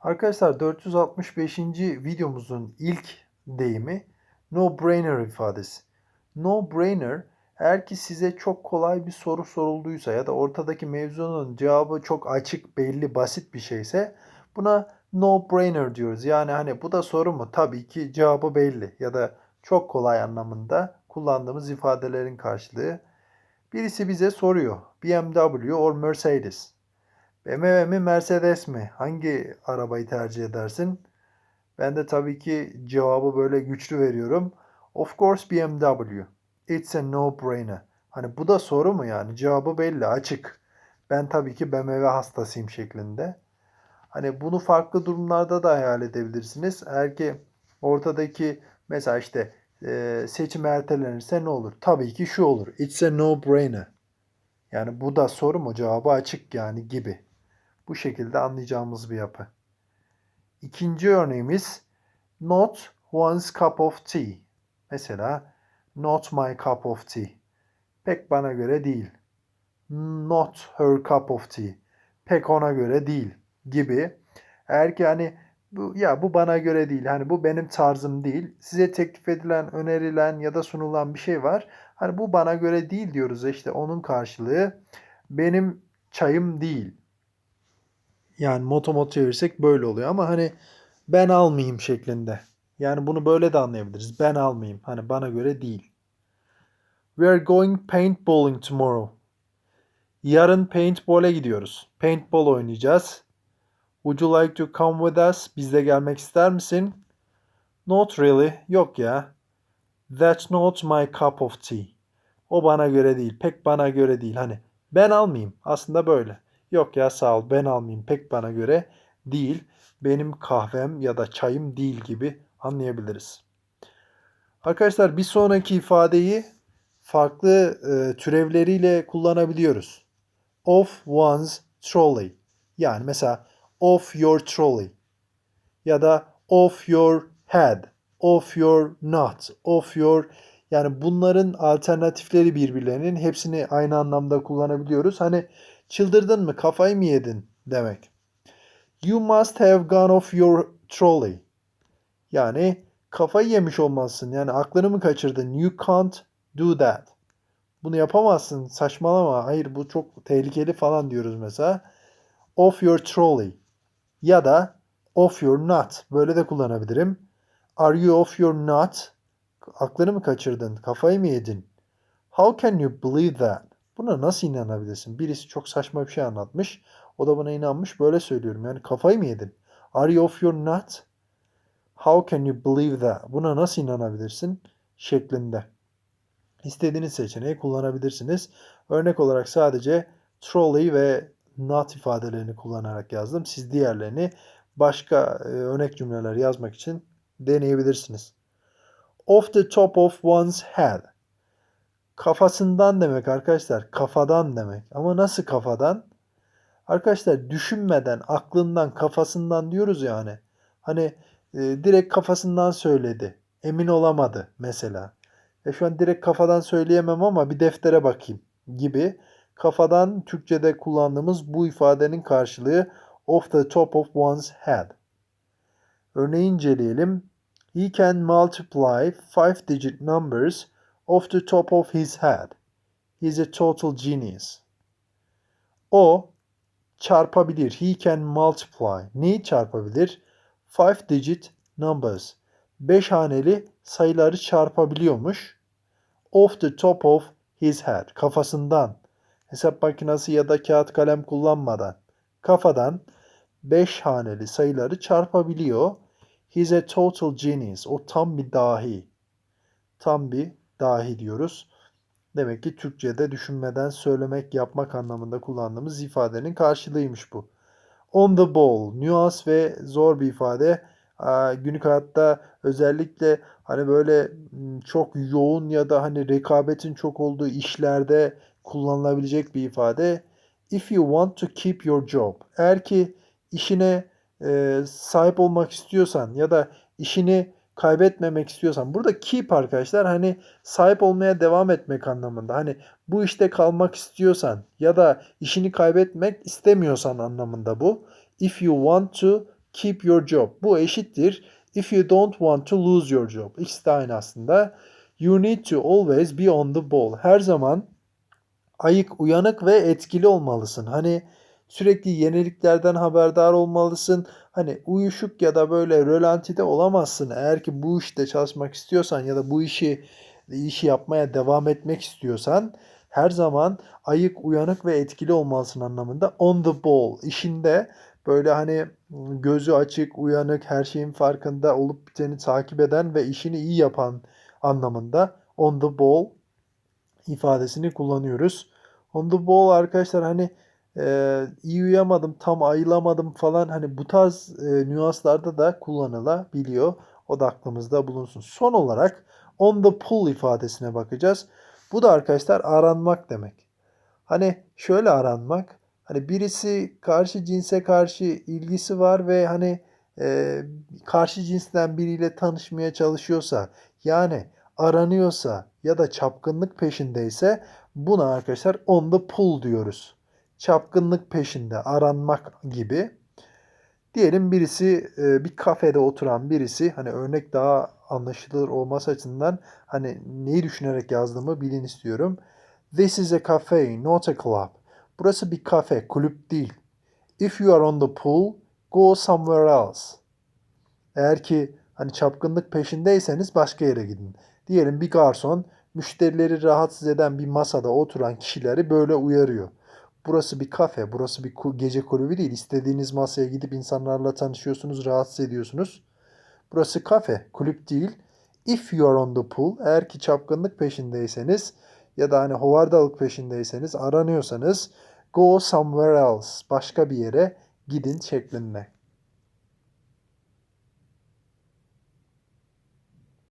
Arkadaşlar 465. videomuzun ilk deyimi no-brainer ifadesi. No-brainer eğer ki size çok kolay bir soru sorulduysa ya da ortadaki mevzunun cevabı çok açık, belli, basit bir şeyse buna no-brainer diyoruz. Yani hani bu da soru mu? Tabii ki cevabı belli ya da çok kolay anlamında kullandığımız ifadelerin karşılığı. Birisi bize soruyor. BMW or Mercedes? BMW mi Mercedes mi? Hangi arabayı tercih edersin? Ben de tabii ki cevabı böyle güçlü veriyorum. Of course BMW. It's a no-brainer. Hani bu da soru mu yani? Cevabı belli, açık. Ben tabii ki BMW hastasıyım şeklinde. Hani bunu farklı durumlarda da hayal edebilirsiniz. Eğer ki ortadaki mesela işte e, seçim ertelenirse ne olur? Tabii ki şu olur. It's a no-brainer. Yani bu da soru mu? Cevabı açık yani gibi. Bu şekilde anlayacağımız bir yapı. İkinci örneğimiz not one's cup of tea. Mesela not my cup of tea. Pek bana göre değil. Not her cup of tea. Pek ona göre değil gibi. Eğer ki hani bu ya bu bana göre değil. Hani bu benim tarzım değil. Size teklif edilen, önerilen ya da sunulan bir şey var. Hani bu bana göre değil diyoruz. İşte onun karşılığı benim çayım değil. Yani motomot çevirsek böyle oluyor ama hani ben almayayım şeklinde. Yani bunu böyle de anlayabiliriz. Ben almayayım. Hani bana göre değil. We are going paintballing tomorrow. Yarın paintball'e gidiyoruz. Paintball oynayacağız. Would you like to come with us? Bizle gelmek ister misin? Not really. Yok ya. That's not my cup of tea. O bana göre değil. Pek bana göre değil. Hani ben almayayım. Aslında böyle. Yok ya sağ ol ben almayayım. Pek bana göre değil. Benim kahvem ya da çayım değil gibi anlayabiliriz. Arkadaşlar bir sonraki ifadeyi farklı e, türevleriyle kullanabiliyoruz. Of one's trolley. Yani mesela of your trolley. Ya da of your head. Of your not. Of your yani bunların alternatifleri birbirlerinin hepsini aynı anlamda kullanabiliyoruz. Hani çıldırdın mı kafayı mı yedin demek. You must have gone off your trolley. Yani kafayı yemiş olmalısın. Yani aklını mı kaçırdın? You can't do that. Bunu yapamazsın. Saçmalama. Hayır bu çok tehlikeli falan diyoruz mesela. Off your trolley. Ya da off your nut. Böyle de kullanabilirim. Are you off your nut? Aklını mı kaçırdın? Kafayı mı yedin? How can you believe that? Buna nasıl inanabilirsin? Birisi çok saçma bir şey anlatmış. O da buna inanmış. Böyle söylüyorum. Yani kafayı mı yedin? Are you off your nut? How can you believe that? Buna nasıl inanabilirsin? Şeklinde. İstediğiniz seçeneği kullanabilirsiniz. Örnek olarak sadece trolley ve not ifadelerini kullanarak yazdım. Siz diğerlerini başka e, örnek cümleler yazmak için deneyebilirsiniz. Off the top of one's head. Kafasından demek arkadaşlar. Kafadan demek. Ama nasıl kafadan? Arkadaşlar düşünmeden, aklından, kafasından diyoruz yani. Hani e, direkt kafasından söyledi. Emin olamadı mesela. E şu an direkt kafadan söyleyemem ama bir deftere bakayım gibi. Kafadan Türkçe'de kullandığımız bu ifadenin karşılığı off the top of one's head. Örneği inceleyelim. He can multiply five digit numbers off the top of his head. He's a total genius. O çarpabilir. He can multiply. Neyi çarpabilir? Five digit numbers. Beş haneli sayıları çarpabiliyormuş. Off the top of his head. Kafasından. Hesap makinesi ya da kağıt kalem kullanmadan. Kafadan beş haneli sayıları çarpabiliyor. He's a total genius. O tam bir dahi. Tam bir dahi diyoruz. Demek ki Türkçe'de düşünmeden söylemek, yapmak anlamında kullandığımız ifadenin karşılığıymış bu. On the ball, nüans ve zor bir ifade. Günlük hayatta özellikle hani böyle çok yoğun ya da hani rekabetin çok olduğu işlerde kullanılabilecek bir ifade. If you want to keep your job. Eğer ki işine e, sahip olmak istiyorsan ya da işini kaybetmemek istiyorsan burada keep arkadaşlar hani sahip olmaya devam etmek anlamında. Hani bu işte kalmak istiyorsan ya da işini kaybetmek istemiyorsan anlamında bu. If you want to keep your job. Bu eşittir if you don't want to lose your job. İkisi de aynı aslında. You need to always be on the ball. Her zaman ayık, uyanık ve etkili olmalısın. Hani sürekli yeniliklerden haberdar olmalısın. Hani uyuşuk ya da böyle rölantide olamazsın. Eğer ki bu işte çalışmak istiyorsan ya da bu işi işi yapmaya devam etmek istiyorsan her zaman ayık, uyanık ve etkili olmalısın anlamında. On the ball işinde böyle hani gözü açık, uyanık, her şeyin farkında olup biteni takip eden ve işini iyi yapan anlamında on the ball ifadesini kullanıyoruz. On the ball arkadaşlar hani e, iyi uyuyamadım, tam ayılamadım falan hani bu tarz e, nüanslarda da kullanılabiliyor. O da aklımızda bulunsun. Son olarak on the pull ifadesine bakacağız. Bu da arkadaşlar aranmak demek. Hani şöyle aranmak. Hani birisi karşı cinse karşı ilgisi var ve hani e, karşı cinsten biriyle tanışmaya çalışıyorsa yani aranıyorsa ya da çapkınlık peşindeyse buna arkadaşlar on the pull diyoruz. Çapkınlık peşinde aranmak gibi. Diyelim birisi e, bir kafede oturan birisi hani örnek daha anlaşılır olması açısından hani neyi düşünerek yazdığımı bilin istiyorum. This is a cafe, not a club. Burası bir kafe, kulüp değil. If you are on the pool, go somewhere else. Eğer ki hani çapkınlık peşindeyseniz başka yere gidin. Diyelim bir garson müşterileri rahatsız eden bir masada oturan kişileri böyle uyarıyor. Burası bir kafe, burası bir gece kulübü değil. İstediğiniz masaya gidip insanlarla tanışıyorsunuz, rahatsız ediyorsunuz. Burası kafe, kulüp değil. If you are on the pool, eğer ki çapkınlık peşindeyseniz ya da hani hovardalık peşindeyseniz, aranıyorsanız go somewhere else, başka bir yere gidin şeklinde.